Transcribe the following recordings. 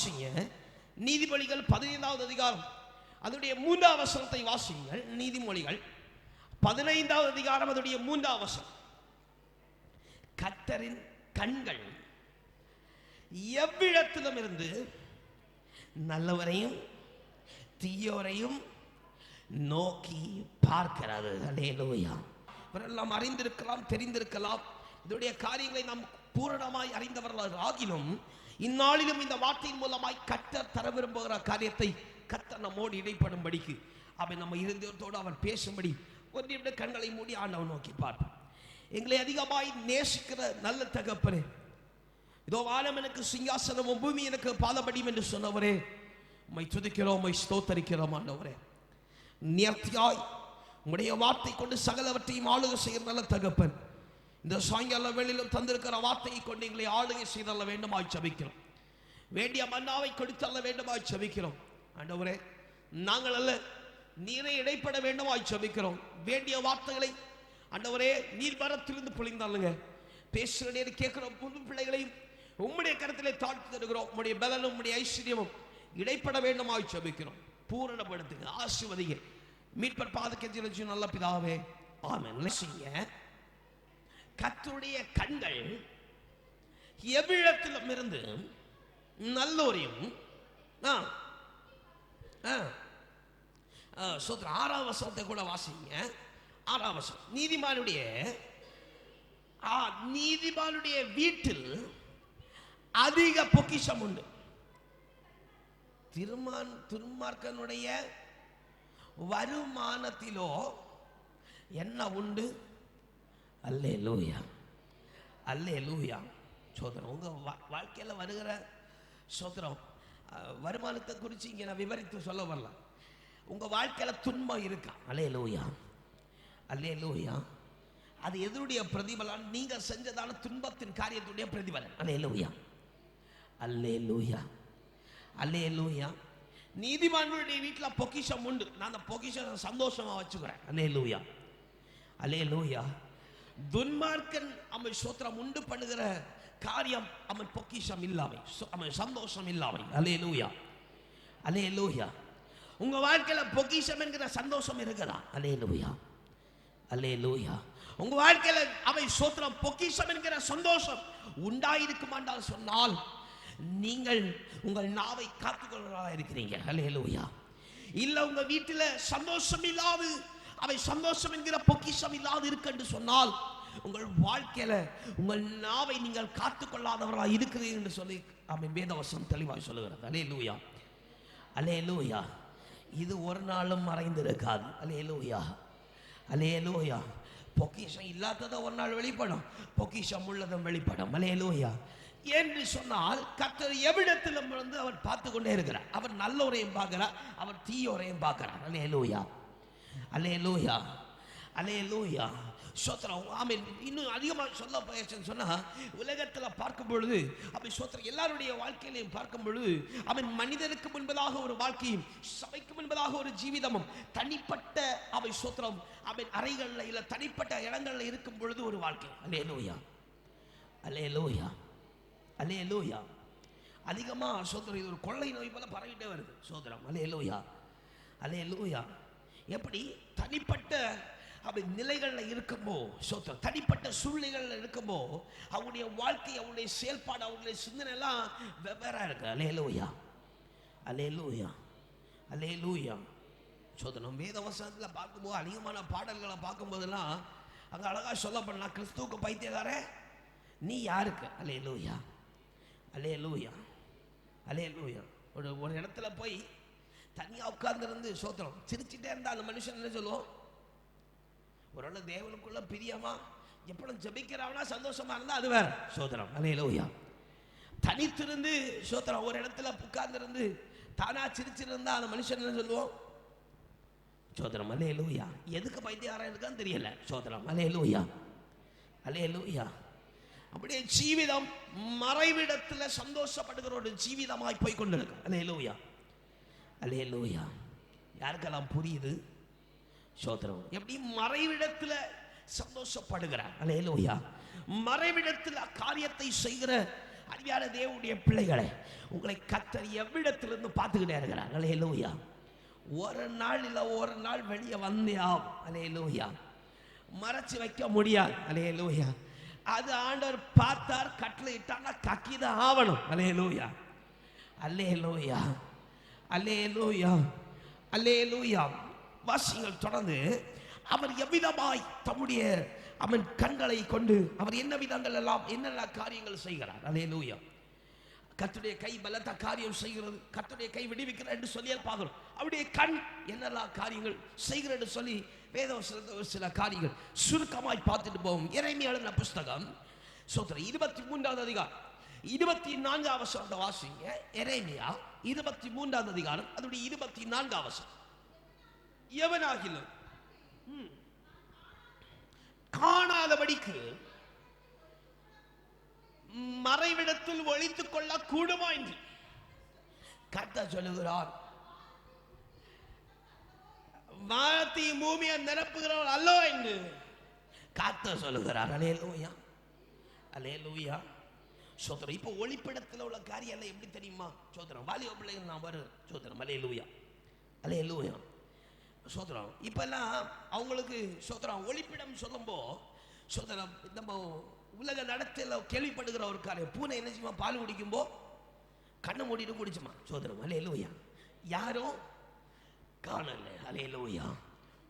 வாசிங்க நீதிமொழிகள் பதினைந்தாவது அதிகாரம். அதனுடைய மூன்றாம் வசனத்தை வாசிங்கள் நீதிமொழிகள் பதினைந்தாவது அதிகாரம் அதனுடைய மூன்றாம் வசனம். கத்தரின் கண்கள் எவ்விடத்திலும் இருந்து நல்லவரையும் தீயோரையும் நோக்கி பார்க்கிறது. அலேலோயா இவரெல்லாம் அறிந்திருக்கலாம் தெரிந்திருக்கலாம். இதனுடைய காரியங்களை நாம் பூரணமாய் அறிந்தவர்கள் ஆகிலும் இந்நாளிலும் இந்த வார்த்தையின் மூலமாய் கத்தர் தர விரும்புகிற காரியத்தை கத்தர் நம்மோடு இடைப்படும்படிக்கு அவன் நம்ம இருந்தோடு அவர் பேசும்படி ஒரு நிமிட கண்களை மூடி ஆண்டவன் நோக்கி பார்ப்பான் எங்களை அதிகமாய் நேசிக்கிற நல்ல தகப்பனே இதோ வானம் எனக்கு சிங்காசனமும் பூமி எனக்கு பாதபடியும் என்று சொன்னவரே உம்மை துதிக்கிறோம் உம்மை ஸ்தோத்தரிக்கிறோம் ஆண்டவரே. நேர்த்தியாய் உம்முடைய வார்த்தை கொண்டு சகலவற்றையும் ஆளுகை செய்கிற நல்ல தகப்பன். இந்த சாயங்கால வேளையிலும் தந்திருக்கிற வார்த்தையை கொண்டு எங்களை ஆளுகை செய்தல்ல வேண்டுமாய் சபிக்கிறோம் வேண்டிய மன்னாவை கொடுத்தல்ல வேண்டுமாய் சபிக்கிறோம் ஆண்டவரே நாங்கள் அல்ல நீரை இடைப்பட வேண்டுமாய் சபிக்கிறோம் வேண்டிய வார்த்தைகளை ஆண்டவரே நீர் வரத்திலிருந்து பொழிந்தாளுங்க பேசுகிற நேரம் கேட்கிற புது பிள்ளைகளையும் உம்முடைய கருத்திலே தாழ்த்து தருகிறோம். உம்முடைய பலனும் உம்முடைய ஐஸ்வர்யமும் இடைப்பட வேண்டுமாய் சபிக்கிறோம் பூரணப்படுத்துங்க ஆசிர்வதிங்க. மீட்பர் பாதுகாத்து நல்ல பிதாவே ஆமென். செய்ய கத்துடைய கண்கள் எவ்விடத்திலும் இருந்து நல்லோரையும் ஆ ஆ ஆ, ஆறாம் வசனத்தை கூட வாசிங்க. ஆறாம் வசனம். நீதிமானுடைய ஆ, நீதிமானுடைய வீட்டில் அதிக பொக்கிஷம் உண்டு. திருமான் திருமார்க்கனுடைய வருமானத்திலோ என்ன உண்டு? அல்லே லூயா அல்லே லூயா சோதரம் உங்க வா- வாழ்க்கையில வருகிற சோதரம் வருமானத்தை குறித்து இங்க நான் விவரித்து சொல்ல வரலாம். உங்க வாழ்க்கையில துன்பம் இருக்கா? அல்லே லூயா அல்லே லூயா அது எதனுடைய பிரதிபலன்? நீங்க செஞ்சதான துன்பத்தின் காரியத்துடைய பிரதிபலன். அல்லே லூயா அல்லே லூயா அல்லே லூயா நீதிமான்களுடைய வீட்டில் பொக்கிஷம் உண்டு. நான் அந்த பொக்கிஷம் சந்தோஷமா வச்சுக்கிறேன். அல்லே லூயா அல்லே லூயா துன்மார்க்கன் அவன் சோத்திரம் உண்டு பண்ணுகிற காரியம் அவன் பொக்கிஷம் இல்லாமை. சோ- அவன் சந்தோஷம் இல்லாமை. அலே லூயா அலே லூயா உங்க வாழ்க்கையில பொக்கிஷம் என்கிற சந்தோஷம் இருக்குதா? அல்லே லூயா அலே லூயா உங்க வாழ்க்கையில அவை சோத்திரம் பொக்கிஷம் என்கிற சந்தோஷம் உண்டாயிருக்குமாண்டால் சொன்னால் நீங்கள் உங்கள் நாவை காத்துக்கொள்வதாக இருக்கிறீங்க. அலே லூயா இல்லை உங்க வீட்டில் சந்தோஷம் இல்லாது அவை சந்தோஷம் என்கிற பொக்கிஷம் இல்லாது இருக்கு என்று சொன்னால் உங்கள் வாழ்க்கையில உங்கள் நாவை நீங்கள் காத்துக்கொள்ளாதவராக இருக்கிறீர்கள் என்று சொல்லி அவன் வேதவசம் தெளிவாய் சொல்லுகிறது. அலே லூயா அலே லூயா இது ஒரு நாளும் மறைந்திருக்காது. அலே லூயா அலே லூயா பொக்கிஷம் இல்லாததை ஒரு நாள் வெளிப்படும். பொக்கிஷம் உள்ளதும் வெளிப்படும். அலே லூயா என்று சொன்னால் கத்தர் எவ்விடத்திலும் வந்து அவர் பார்த்து கொண்டே இருக்கிறார். அவர் நல்லோரையும் பார்க்கிறார். அவர் தீயோரையும் பார்க்கிறார். அலே லூயா அலே லூயா சோத்திரம் ஆமென். இன்னும் அதிகமாக சொல்ல போயாச்சுன்னு சொன்னா உலகத்துல பார்க்கும் பொழுது அப்படி சோத்திரம் எல்லாருடைய வாழ்க்கையிலையும் பார்க்கும் பொழுது அவன் மனிதனுக்கு முன்பதாக ஒரு வாழ்க்கையும் சபைக்கு முன்பதாக ஒரு ஜீவிதமும் தனிப்பட்ட அவை சோத்திரம் அவன் அறைகள்ல இல்ல தனிப்பட்ட இடங்கள்ல இருக்கும் பொழுது ஒரு வாழ்க்கை. அலே லோயா அலே லோயா அலே லோயா அதிகமா சோத்திரம் இது ஒரு கொள்ளை நோய் போல பரவிட்டே வருது. சோதரம் அலே லோயா அலே லோயா எப்படி? தனிப்பட்ட அப்படி நிலைகளில் இருக்கும்போ சோத்திரம் தனிப்பட்ட சூழ்நிலைகளில் இருக்கும்போ அவங்களுடைய வாழ்க்கை அவங்களுடைய செயல்பாடு அவங்களுடைய சிந்தனை எல்லாம் வெவ்வேறாக இருக்கு. அலே லூயா அலே லூயா அலே லூயா சோதனம் வேத வசனத்தில் பார்க்கும்போது அதிகமான பாடல்களை பார்க்கும்போதெல்லாம் அங்கே அழகாக சொல்லப்படலாம் கிறிஸ்துவுக்கு பைத்தியக்காரே நீ யாருக்கு? அலே லூயா அலே லூயா அலே லூயா ஒரு ஒரு இடத்துல போய் தனியாக உட்கார்ந்துருந்து சோத்திரம். சிரிச்சிட்டே இருந்தா அந்த மனுஷன் என்ன சொல்லுவோம் ஒரு வேளை தேவனுக்குள்ள பிரியமா? எப்பளும் ஜெபிக்கிறவனா சந்தோஷமா இருந்தா அது வேற. சோதனம் அலையில ஓயா தனித்திருந்து சோத்திரம். ஒரு இடத்துல உட்கார்ந்துருந்து தானா சிரிச்சிருந்தா அந்த மனுஷன் என்ன சொல்லுவோம் சோதரம் அலே லூயா எதுக்கு பைத்தியாரம் இருக்கான்னு தெரியல. சோதரம் அலே லூயா அலே லூயா அப்படியே ஜீவிதம் மறைவிடத்துல சந்தோஷப்படுகிற ஒரு ஜீவிதமாய் போய் கொண்டிருக்கு. அலே லூயா அலே லூயா யாருக்கெல்லாம் புரியுது? சோதரம் எப்படி மறைவிடத்தில் சந்தோஷப்படுகிறார்? அலே லூயா மறைவிடத்தில் காரியத்தை செய்கிற அறிவியான தேவனுடைய பிள்ளைகளை உங்களை கத்தர் எவ்விடத்திலிருந்து பார்த்துக்கிட்டே இருக்கிறார்? அலே லூயா ஒரு நாள் இல்லை ஒரு நாள் வெளியே வந்தே ஆகும் அலே லூயா மறைச்சு வைக்க முடியாது. அலே லூயா அது ஆண்டவர் பார்த்தார் கட்டளை இட்டான்னா கக்கிதான் ஆவணும். அலே லூயா அல்லே லூயா அல்லே லூயா அல்லே லூயா வாசிங்கள் தொடர்ந்து அவர் எவ்விதமாய் தம்முடைய அவன் கண்களை கொண்டு அவர் என்ன விதங்கள் எல்லாம் என்னென்ன காரியங்கள் செய்கிறார்? அல்லே லூயா கத்துடைய கை பலத்த காரியம் செய்கிறது. கத்துடைய கை விடுவிக்கிறார் என்று சொல்லி பார்க்கிறோம் அவருடைய கண் என்னெல்லாம் காரியங்கள் செய்கிறது என்று சொல்லி வேதவசனத்தில் ஒரு சில காரியங்கள் சுருக்கமாய் பார்த்துட்டு போவோம். இறைமை எழுதின புஸ்தகம் சோத்திரம் இருபத்தி மூன்றாவது அதிகாரம். இருபத்தி நான்காவது வாசிங்க. இறைமையா இருபத்தி மூன்றாவது அதிகாரம் அதனுடைய இருபத்தி நான்காவது வசனம். எவனாகிலும் காணாதபடிக்கு மறைவிடத்தில் ஒழித்துக் கொள்ள கூடுமா என்று கத்த சொல்லுகிறார். வானத்தையும் பூமியை நிரப்புகிறவள் அல்லோ என்று காத்த சொல்லுகிறார். அலே லூயா அலே லூயா சோதரம் இப்போ ஒளிப்பிடத்தில் உள்ள காரியம் எல்லாம் எப்படி தெரியுமா? சோதரம் வாலிப பிள்ளைகள் நான் வரும் சோதரம் மலை லூயா அலே லூயா சோதரம் இப்போல்லாம் அவங்களுக்கு சோதரம் ஒளிப்பிடம் சொல்லும்போ சோதரம் நம்ம உலக நடத்தில் கேள்விப்படுகிற ஒரு காரியம். பூனை என்ன செய்யுமா? பால் குடிக்கும்போ கண்ணை மூடிட்டு குடிச்சுமா? சோதரம் அலே லூயா யாரும் காணல. அலே லூயா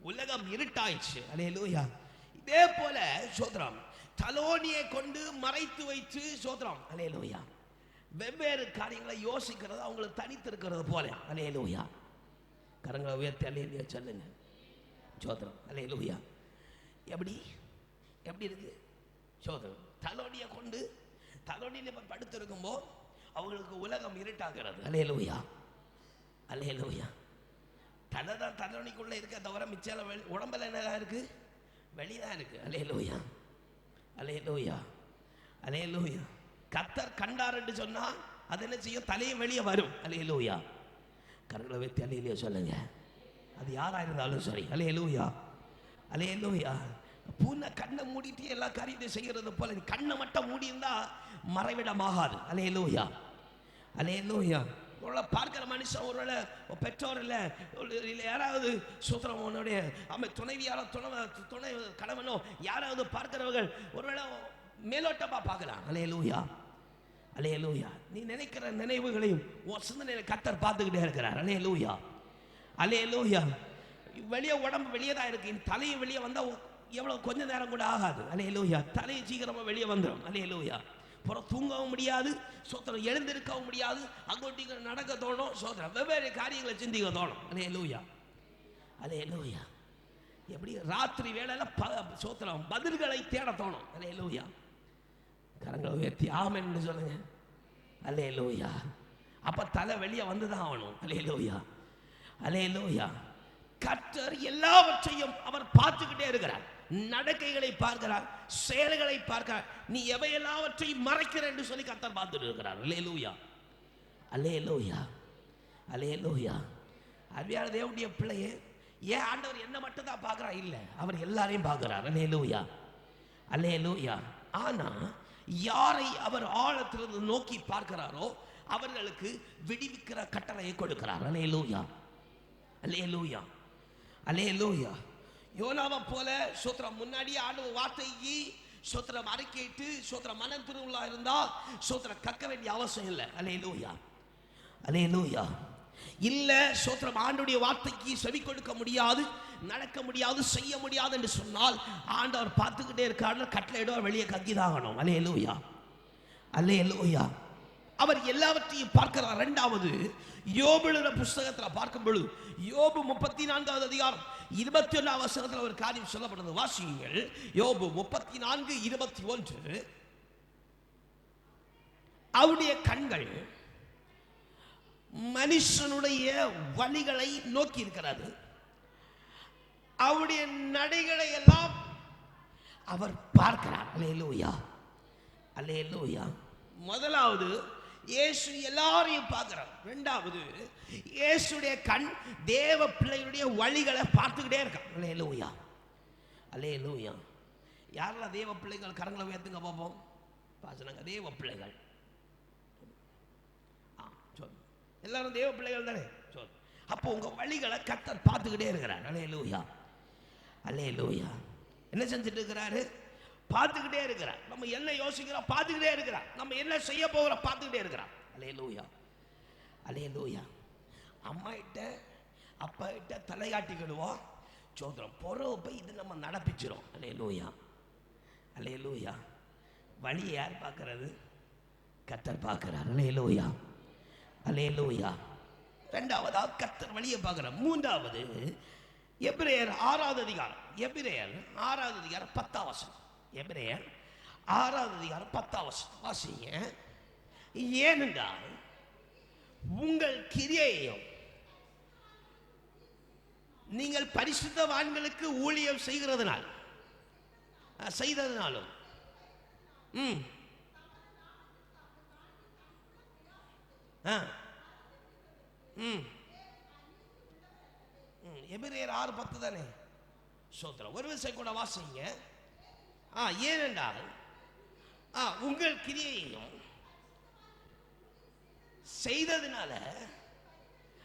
உலகம் இருட்டாயிடுச்சு. அலே லூயா இதே போல சோதரம் தலோனியை கொண்டு மறைத்து வைத்து சோதரம் அலையலோயா. வெவ்வேறு காரியங்களை யோசிக்கிறது அவங்களுக்கு தனித்திருக்கிறது போல. அலையலோயா. கரங்களை உயர்த்தி அலையலையா சொல்லுங்க. சோதரம் அலையலோயா. எப்படி? எப்படி இருக்கு? சோதரம் தலோனியை கொண்டு தலோனியில் இப்போ படுத்திருக்கும்போ அவங்களுக்கு உலகம் இருட்டாகிறது. அலையலோயா. அலையலோயா. அலே தலை தான் தலோனிக்குள்ளே இருக்க தவிர மிச்சம் வெளி உடம்புல என்னதான் இருக்குது வெளிதான் இருக்குது அலே அலே லூயா அலே லூயா கத்தர் கண்டாருன்னு சொன்னால் அது என்ன செய்யும்? தலையும் வெளியே வரும். அலே லூயா கரங்களை வைத்து அலையிலையா சொல்லுங்க. அது யாராக இருந்தாலும் சரி. அலே லூயா அலே லூயா பூனை கண்ணை மூடிட்டு எல்லா காரியத்தையும் செய்கிறது போல கண்ணை மட்டும் மூடி இருந்தா மறைவிடமாகாது. அலே லூயா அலே லூயா உங்களை பார்க்கிற மனுஷன் ஒருவேளை பெற்றோர் இல்லை இல்லை யாராவது சூத்திரம் உன்னுடைய அம்மை துணைவியாரோ துணை துணை கணவனோ யாராவது பார்க்கிறவர்கள் ஒருவேளை மேலோட்டமாக பார்க்கலாம். அலே லூயா அலே லூயா நீ நினைக்கிற நினைவுகளையும் உன் சிந்தனையில கத்தர் பார்த்துக்கிட்டே இருக்கிறார். அலே லூயா அலே லூயா வெளியே உடம்பு வெளியே தான் இருக்கு. இந்த தலையும் வெளியே வந்தால் எவ்வளோ கொஞ்ச நேரம் கூட ஆகாது. அலே லூயா தலையை சீக்கிரமாக வெளியே வந்துடும் அலே லூயா புறம் தூங்கவும் முடியாது சோத்திரம் எழுந்திருக்கவும் முடியாது அங்கோட்டி நடக்க தோணும் சோத்திரம் வெவ்வேறு காரியங்களை சிந்திக்க தோணும். அலே லூயா அலே லூயா எப்படி ராத்திரி வேலையில் ப சோத்திரம் பதில்களை தேட தோணும். அலே லூயா கரங்களை உயர்த்தி ஆமென்னு சொல்லுங்க. அலே லூயா அப்போ தலை வெளியே வந்து தான் ஆகணும். அலே லூயா அலே லூயா கற்றர் எல்லாவற்றையும் அவர் பார்த்துக்கிட்டே இருக்கிறார். நடக்கைகளை பார்க்கிறார் செயல்களை பார்க்கிறார். நீ எவை எல்லாவற்றையும் மறைக்கிற என்று சொல்லி கத்தர் பார்த்துட்டு இருக்கிறார். அலே லூயா அலே லூயா அலே லூயா அருமையான தேவனுடைய பிள்ளையே ஏன் ஆண்டவர் என்ன மட்டும் தான் பார்க்குறா இல்லை அவர் எல்லாரையும் பார்க்கிறார். அலே லூயா அலே லூயா ஆனா யாரை அவர் ஆழத்திலிருந்து நோக்கி பார்க்கிறாரோ அவர்களுக்கு விடுவிக்கிற கட்டளையை கொடுக்கிறார். அலே லூயா அலே லூயா அலே லூயா யோனாவை போல சோத்திரம் முன்னாடியே ஆண்டு வார்த்தைக்கு சோத்திரம் அறிக்கையிட்டு சோத்திரம் மனம் திருவிழா இருந்தால் சோத்திரம் கக்க வேண்டிய அவசியம் இல்லை. அலே லூயா அலே லூயா இல்லை சோத்திரம் ஆண்டுடைய வார்த்தைக்கு செவி கொடுக்க முடியாது நடக்க முடியாது செய்ய முடியாது என்று சொன்னால் ஆண்டவர் பார்த்துக்கிட்டே இருக்காரு கட்டளையிடுவார் வெளியே கக்கிதாகணும் அலே லூயா அலே லூயா அவர் எல்லாவற்றையும் பார்க்கிறார். ரெண்டாவது யோபுல புஸ்தகத்தில் பார்க்கும் பொழுது யோபு முப்பத்தி நான்காவது அதிகாரம் இருபத்தி ஒன்றாம் வசனத்தில் ஒரு காரியம் சொல்லப்படுது வாசியுங்கள். யோபு முப்பத்தி நான்கு இருபத்தி ஒன்று அவருடைய கண்கள் மனுஷனுடைய வழிகளை நோக்கி இருக்கிறது. அவருடைய நடைகளை எல்லாம் அவர் பார்க்கிறார். அலேலூயா அலேலூயா முதலாவது இயேசு எல்லாரையும் பார்க்குறார் ரெண்டாவது இயேசுடைய கண் தேவ பிள்ளைகளுடைய வழிகளை பார்த்துக்கிட்டே இருக்கான். அல்லே லூயா அல்லே லூயா யாரெல்லாம் தேவ பிள்ளைகள் கரங்களை உயர்த்துங்க பார்ப்போம்? பாசனங்க தேவ பிள்ளைகள். ஆ சொல். எல்லாரும் தேவ பிள்ளைகள் தானே? சொல். அப்போ உங்கள் வழிகளை கத்தர் பார்த்துக்கிட்டே இருக்கிறார். அல்லே லூயா அல்லே லூயா என்ன செஞ்சுட்டு இருக்கிறாரு? பார்த்துக்கிட்டே இருக்கிறார் நம்ம என்ன யோசிக்கிறோம்? பார்த்துக்கிட்டே இருக்கிறார் நம்ம என்ன செய்ய போகிறோம்? பார்த்துக்கிட்டே இருக்கிறார் அலே லூயா அலே லூயா அம்மா கிட்ட அப்பா கிட்ட தலையாட்டிக்கிடுவோம் சோதரம் பொறவை போய் இது நம்ம நடப்பிச்சிரும். அலே லூயா அலே லூயா வழியை யார் பார்க்கறது? கத்தர் பார்க்கிறார். அலே லூயா அலே லூயா ரெண்டாவதா கத்தர் வழியை பார்க்கிறார். மூன்றாவது எபிரேயர் ஆறாவது அதிகாரம். எபிரேயர் ஆறாவது அதிகாரம் பத்தாம் வசனம். எபிரேயர் ஆறாவது அதிகாரம் பத்தாவது வாசிங்க. ஏனென்றால் உங்கள் கிரியையும் நீங்கள் பரிசுத்தவான்களுக்கு ஊழியம் செய்கிறதுனால் செய்ததுனாலும் ம். ஆ. ம். ம் எபிரேயர் ஆறு பத்து தானே? சோத்திரம். ஒரு விஷயம் கூட வாசிங்க. ஆ ஏனென்றால் ஆ உங்கள் கிரியையும் செய்ததுனால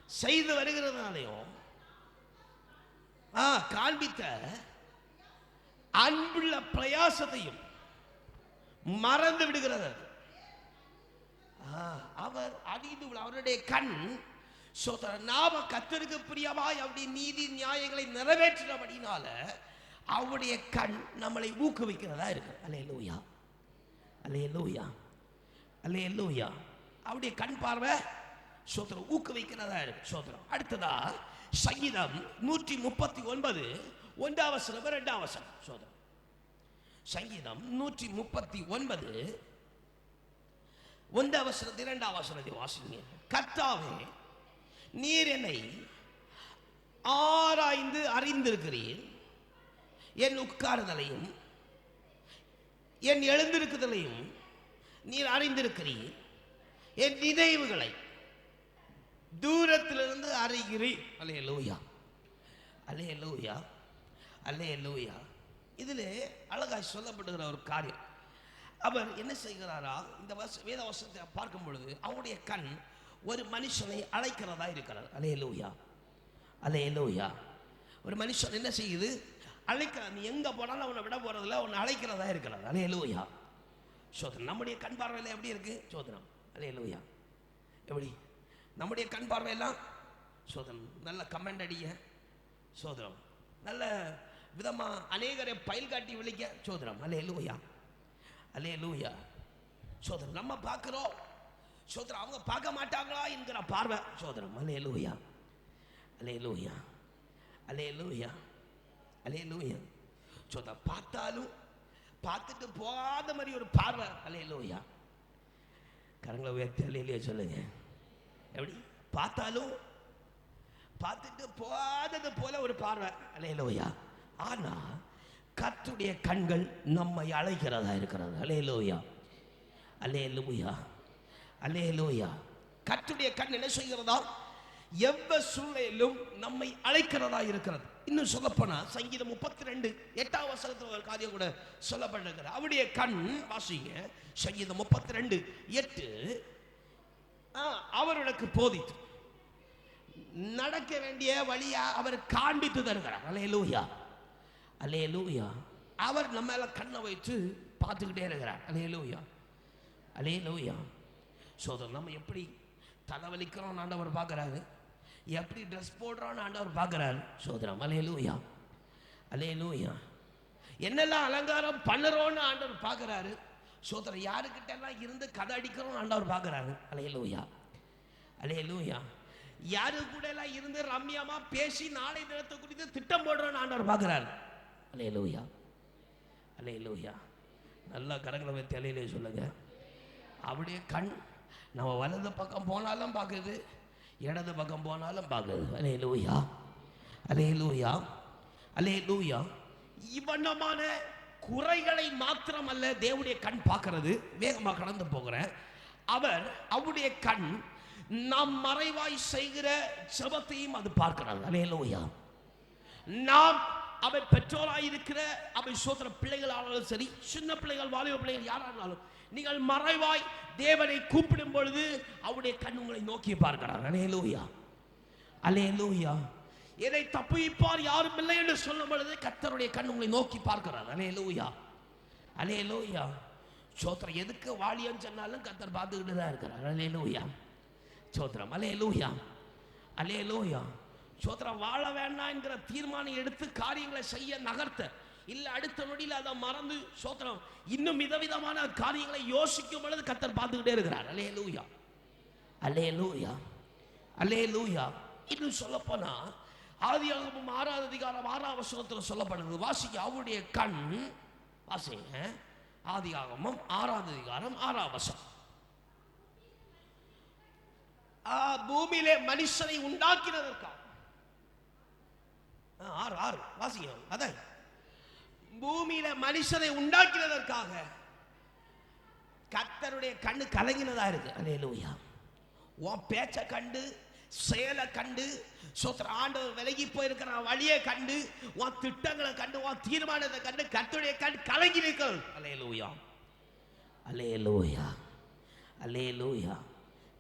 செய்து வருகிறதுனாலையும் காண்பித்த அன்புள்ள பிரயாசத்தையும் மறந்து விடுகிறது. அவர் அறிந்து அவருடைய கண் சோதர நாம கத்தருக்கு பிரியமாய் அப்படி நீதி நியாயங்களை நிறைவேற்றினபடினால அவருடைய கண் நம்மளை ஊக்குவிக்கிறதா இருக்கு. அலே லூயா அலே லூயா அலே லூயா அவருடைய கண் பார்வை சோத்திரம் ஊக்குவிக்கிறதா இருக்கு சோத்திரம். அடுத்ததா சங்கீதம் நூற்றி முப்பத்தி ஒன்பது ஒன்றாம் வசனம் ரெண்டாம் வசனம் சோதரம் சங்கீதம் நூற்றி முப்பத்தி ஒன்பது ஒன்றாம் வசனத்தை இரண்டாம் வசனத்தை வாசிங்க. கர்த்தாவே நீர் என்னை ஆராய்ந்து அறிந்திருக்கிறீர். என் உட்காருதலையும் என் எழுந்திருக்குதலையும் நீர் அறிந்திருக்கிறீர். என் நினைவுகளை தூரத்திலிருந்து அறிகிறீர். அலே லூயா அலே லூயா அலே லூயா இதில் அழகாய் சொல்லப்படுகிற ஒரு காரியம். அவர் என்ன செய்கிறாரா? இந்த வச வேத வசத்தை பார்க்கும் பொழுது அவருடைய கண் ஒரு மனுஷனை அழைக்கிறதா இருக்கிறார். அலே லூயா அலே லூயா ஒரு மனுஷன் என்ன செய்யுது? அழைக்கிறார் நீ எங்கே போனாலும் அவனை விட போகிறதில்ல அவனை அழைக்கிறதா இருக்கிறார் அலே லூயா சோதனம். நம்முடைய கண் பார்வையில் எப்படி இருக்கு? சோதனம். அலே லூயா எப்படி? நம்முடைய கண் பார்வையெல்லாம் சோதனம். நல்ல கமெண்ட் அடிய சோதனம். நல்ல விதமா அநேகரை பயில் காட்டி விழிக்க. சோதனம். அலே லூயா அலே லூயா சோதனம். நம்ம பார்க்குறோம். சோதனம். அவங்க பார்க்க மாட்டாங்களா என்கிற பார்வை. சோதனம். அலே லூயா அலே லூயா அலே லூயா அலையலூயா ஸோ அதை பார்த்தாலும் பார்த்துட்டு போகாத மாதிரி ஒரு பார்வை. அலையலூயா கரங்களை உயர்த்தி அலையிலேயே சொல்லுங்க. எப்படி? பார்த்தாலும் பார்த்துட்டு போகாதது போல ஒரு பார்வை. அலையலோயா ஆனா கத்துடைய கண்கள் நம்மை அழைக்கிறதா இருக்கிறது. அலையலோயா அலையலூயா அலையலோயா கத்துடைய கண் என்ன செய்கிறதா? எவ்வ சூழ்நிலையிலும் நம்மை அழைக்கிறதா இருக்கிறது. இன்னும் சொல்லப்போனா சங்கீதம் முப்பத்தி ரெண்டு எட்டாம் வசனத்தில் ஒரு காரியம் கூட சொல்லப்படுகிறது அவருடைய கண் வாசிங்க சங்கீதம் முப்பத்தி ரெண்டு எட்டு அவர்களுக்கு போதித்து. நடக்க வேண்டிய வழியா அவர் காண்பித்து தருகிறார். அல்லே லூயா அவர் நம்ம மேல கண்ணை வைத்து பார்த்துக்கிட்டே இருக்கிறார். அலையலூயா அலையலூயா சோதர் நம்ம எப்படி தலைவலிக்கிறோம் ஆண்டவர் பார்க்குறாரு. எப்படி ட்ரெஸ் போடுறான்னு ஆண்டவர் பார்க்குறாரு. சோதரம் அலையலூயா அலையலூயா என்னெல்லாம் அலங்காரம் பண்ணுறோன்னு ஆண்டவர் பார்க்குறாரு. சோதரம் யாருக்கிட்ட எல்லாம் இருந்து கதை அடிக்கிறோம் ஆண்டவர் பார்க்குறாரு. அலையலூயா அலையலூயா யாரு கூட எல்லாம் இருந்து ரம்யமா பேசி நாளை தினத்தை குறித்து திட்டம் போடுறோன்னு ஆண்டவர் பார்க்குறாரு. அலையலூயா அலையலூயா நல்லா கரங்களை வைத்து அலையிலே சொல்லுங்க. அப்படியே கண் நம்ம வலது பக்கம் போனாலும் பார்க்குது. இடது பக்கம் போனாலும் பார்க்குது அலே லூயா அலே லூயா அலே லூயா இவ்வண்ணமான குறைகளை மாத்திரம் அல்ல தேவனுடைய கண் பார்க்கறது. வேகமாக கடந்து போகிறேன். அவர் அவருடைய கண் நாம் மறைவாய் செய்கிற செபத்தையும் அது பார்க்கிறார். அலே லூயா நாம் அவை பெற்றோராக இருக்கிற அவை சோத்திர பிள்ளைகள் ஆனாலும் சரி சின்ன பிள்ளைகள் வாலிப பிள்ளைகள் யாரானாலும் நீங்கள் மறைவாய் தேவனை கூப்பிடும் பொழுது அவருடைய கண் உங்களை நோக்கி பார்க்கிறார். அலேலூயா அலேலூயா எதை தப்பிப்பார் யாரும் இல்லை என்று சொல்லும் பொழுது கத்தருடைய கண் உங்களை நோக்கி பார்க்கிறார். அலேலூயா அலேலூயா சோத்திரம் எதுக்கு வாலியன்னு சொன்னாலும் கத்தர் பார்த்துக்கிட்டு தான் இருக்கிறார். அலேலூயா சோத்திரம் அலேலூயா அலேலூயா சோத்திரம் வாழ வேண்டாம் என்கிற தீர்மானம் எடுத்து காரியங்களை செய்ய நகர்த்த இல்ல அடுத்த நொடியில் அதை மறந்து சோத்திரம். இன்னும் விதவிதமான காரியங்களை யோசிக்கும் பொழுது கத்தர் பார்த்துக்கிட்டே இருக்கிறார். அலேலூயா அலே லூயா இன்னும் சொல்லப்போனா ஆதியாகமும் ஆறாவது அதிகாரம் ஆறாம் வசனத்தில் சொல்லப்படுது. வாசிக்க அவருடைய கண் வாசிங்க. ஆதியாகமும் ஆறாவது அதிகாரம் ஆறாம் வசனம். பூமியிலே மனுஷனை உண்டாக்கினதற்காக. ஆறு ஆறு. வாசிங்க அதான். பூமியில மனுஷனை உண்டாக்கினதற்காக கத்தருடைய கண்ணு கலங்கினதா இருக்கு. அலேலூயா உன் பேச்சை கண்டு செயலை கண்டு சோத்திர ஆண்டவர் விலகி போயிருக்கிற வழியை கண்டு உன் திட்டங்களை கண்டு உன் தீர்மானத்தை கண்டு கத்தருடைய கண் கலங்கி நிற்கும். அலேலூயா அலே லூயா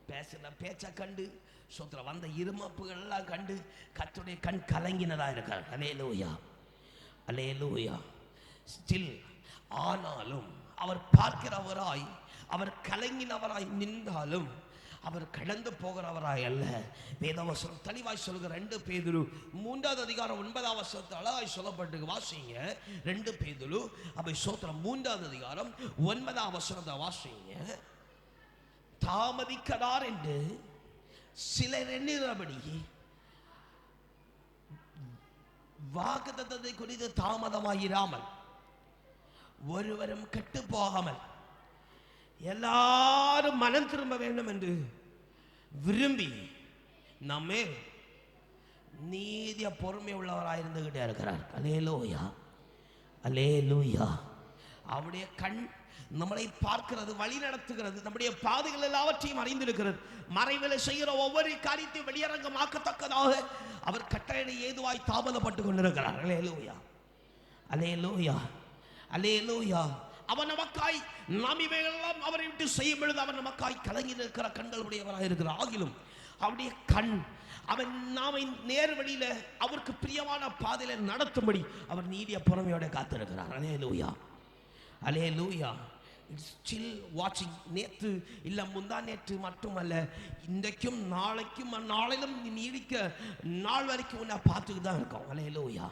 பேசுன பேச்சை கண்டு சோத்திர வந்த இருமப்புகள் எல்லாம் கண்டு கத்துடைய கண் கலங்கினதா இருக்கார் அலே லூயா ஸ்டில் ஆனாலும் அவர் பார்க்கிறவராய் அவர் கலங்கினவராய் நின்றாலும் அவர் கடந்து போகிறவராய் அல்ல. வேதவசனம் தெளிவாய் சொல்கிற ரெண்டு பேதுரு மூன்றாவது அதிகாரம் ஒன்பதாம் வசனத்தை அழகாய் சொல்லப்பட்டு வாசிங்க. ரெண்டு பேதுரு அவை சோத்திரம் மூன்றாவது அதிகாரம் ஒன்பதாம் வசனத்தை வாசிங்க. தாமதிக்கிறார் என்று சிலர் எண்ணுகிறபடி வாக்குத்தத்தத்தை குறித்து தாமதமாயிராமல் ஒருவரும் கெட்டு போகாமல் எல்லாரும் மனம் திரும்ப வேண்டும் என்று விரும்பி நம்மே நீதிய பொறுமை உள்ளவராக இருந்துகிட்டே இருக்கிறார். அலேலூயா அலேலூயா அவருடைய கண் நம்மளை பார்க்கிறது வழி நடத்துகிறது நம்முடைய பாதைகள் எல்லாவற்றையும் அறிந்திருக்கிறது. மறைவில் செய்கிற ஒவ்வொரு காரியத்தையும் வெளியரங்கமாக்கத்தக்கதாக அவர் கட்டளை ஏதுவாய் தாமதப்பட்டு கொண்டிருக்கிறார். அலேலூயா அலே லூயா அவன் நமக்காய் நாம் இவைகளெல்லாம் அவரை விட்டு செய்யும் பொழுது அவன் நமக்காய் கலங்கி நிற்கிற கண்கள் உடையவராக இருக்கிறார். ஆகிலும் அவருடைய கண் அவன் நாமை நேர் வழியில் அவருக்கு பிரியமான பாதையில் நடத்தும்படி அவர் நீடிய பொறுமையோட காத்திருக்கிறார். அலே லூயா அலே லூயா ஸ்டில் வாட்சிங் நேற்று இல்லை முந்தா நேற்று மட்டுமல்ல இன்றைக்கும் நாளைக்கும் நாளிலும் நீ நீடிக்க நாள் வரைக்கும் உன்னை பார்த்துக்கிட்டு தான் இருக்கோம். அலே லூயா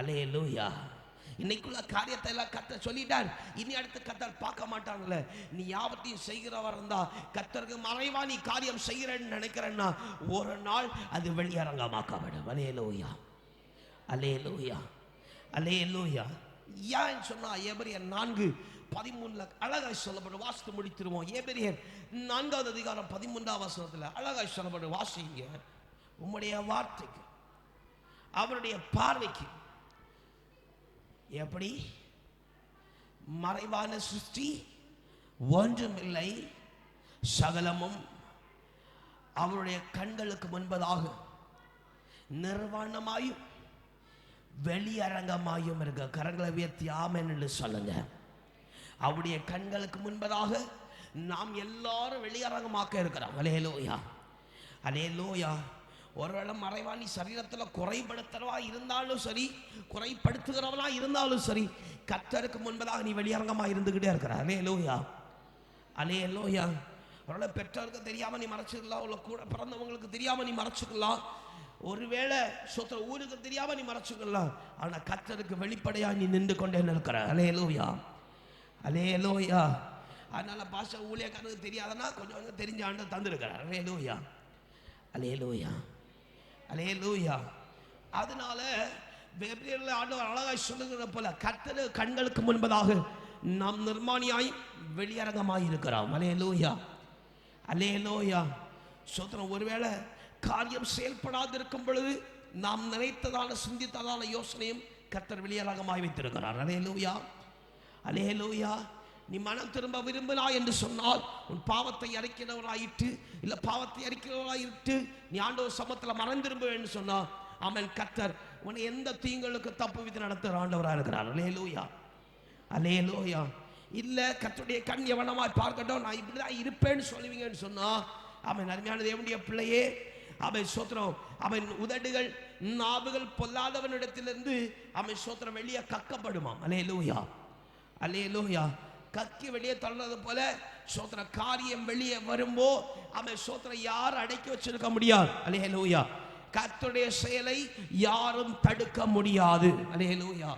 அலே லூயா இன்னைக்குள்ள காரியத்தை எல்லாம் கத்த சொல்லிட்டார். இனி அடுத்து கத்தர் பார்க்க மாட்டாங்கல்ல. நீ யாவத்தையும் செய்கிறவர் இருந்தா கத்தருக்கு மறைவா நீ காரியம் செய்கிறேன்னு நினைக்கிறேன்னா ஒரு நாள் அது வெளியரங்கமாக்கப்படும். அலே லோயா அலே லோயா அலே லோயா ஏன் சொன்னா எபரியர் நான்கு பதிமூணுல அழகாய் சொல்லப்படும் வாசித்து முடித்திருவோம். எபரியர் நான்காவது அதிகாரம் பதிமூன்றாம் வசனத்தில் அழகாய் சொல்லப்படும் வாசிங்க. உம்முடைய வார்த்தைக்கு அவருடைய பார்வைக்கு எப்படி? மறைவான சிருஷ்டி ஒன்றுமில்லை சகலமும் அவருடைய கண்களுக்கு முன்பதாக நிர்வாணமாயும் வெளியரங்கமாயும் இருக்க. கரங்களை உயர்த்தி ஆமென் என்று சொல்லுங்க. அவருடைய கண்களுக்கு முன்பதாக நாம் எல்லாரும் வெளியரங்கமாக்க இருக்கிறோம். அலேலோயா அலேலோயா ஒருவேளை மறைவா நீ சரீரத்தில் குறைபடுத்துறவா இருந்தாலும் சரி குறைப்படுத்துகிறவனா இருந்தாலும் சரி கத்தருக்கு முன்பதாக நீ வெளியரங்கமாக இருந்துகிட்டே இருக்கிற. அலே லோயா அலே லோயா ஒருவேளை பெற்றோருக்கு தெரியாம நீ மறைச்சிக்கலாம் உள்ள கூட பிறந்தவங்களுக்கு தெரியாம நீ மறைச்சிக்கலாம் ஒருவேளை சொத்த ஊருக்கு தெரியாம நீ மறைச்சிக்கலாம் ஆனால் கத்தருக்கு வெளிப்படையா நீ நின்று கொண்டே இருக்கிற அலே லோயா அலே லோயா அதனால பாஷா ஊழியக்காரனுக்கு தெரியாதனா கொஞ்சம் கொஞ்சம் தெரிஞ்ச ஆண்டு தந்திருக்கிறார். அலே லோயா அலே லோயா அலே லூயா அதனால வெவ்வேறு ஆண்டவர் அழகாய் சொல்லுகிற போல கர்த்தரு கண்களுக்கு முன்பதாக நாம் நிர்மாணியாய் வெளியரங்கமாய் இருக்கிறோம் அலே லூயா அலே லோயா சோத்திரம் ஒருவேளை காரியம் செயல்படாது இருக்கும் பொழுது நாம் நினைத்ததான சிந்தித்ததான யோசனையும் கர்த்தர் வெளியரங்கமாய் வைத்திருக்கிறார். அலே லூயா அலே லூயா நீ மனம் திரும்ப விரும்பினா என்று சொன்னால் உன் பாவத்தை அறிக்கிறவராயிட்டு இல்லை பாவத்தை அறிக்கிறவராயிட்டு நீ ஆண்டவர் சமத்தில் மனம் திரும்ப என்று சொன்னா அவன் கத்தர் உன்னை எந்த தீங்களுக்கு தப்பு வித்து நடத்துகிற ஆண்டவராக இருக்கிறார். அலே லோயா இல்லை கத்தோடையை கண் எவனமாய் பார்க்கட்டும் நான் இப்படிதான் இருப்பேன்னு சொல்லுவீங்கன்னு சொன்னா அவன் அருமையான தேவனுடைய பிள்ளையே அவன் சோத்திரம் அவன் உதடுகள் நாவுகள் பொல்லாதவனிடத்திலிருந்து அவன் சோத்திரம் வெளியே கக்கப்படுமாம். அலே லோயா கக்கி வெளியே தள்ளுறது போல சோத்திர காரியம் வெளியே வரும்போ அவன் சோத்திர யார் அடக்கி வச்சிருக்க முடியாது? அலேலூயா கத்துடைய செயலை யாரும் தடுக்க முடியாது. அலேலூயா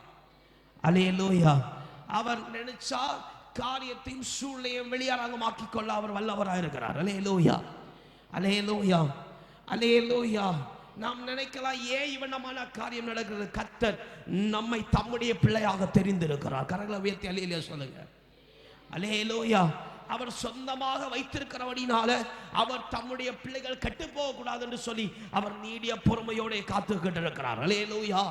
அலேலூயா அவர் நினைச்சா காரியத்தையும் சூழ்நிலையும் வெளியாரங்கமாக்கி கொள்ள அவர் வல்லவராக இருக்கிறார். அலேலூயா அலேலூயா அலேலூயா நாம் நினைக்கலாம் ஏன் இவனமான காரியம் நடக்கிறது? கத்தர் நம்மை தம்முடைய பிள்ளையாக தெரிந்திருக்கிறார். கரங்களை உயர்த்தி அலையிலே சொல்லுங்கள் அலேலோயா. அவர் சொந்தமாக வைத்திருக்கிறபடினால அவர் தம்முடைய பிள்ளைகள் கெட்டு போக கூடாது என்று சொல்லி அவர் நீடிய பொறுமையோட காத்துக்கிட்டு இருக்கிறார். அலேலோயா.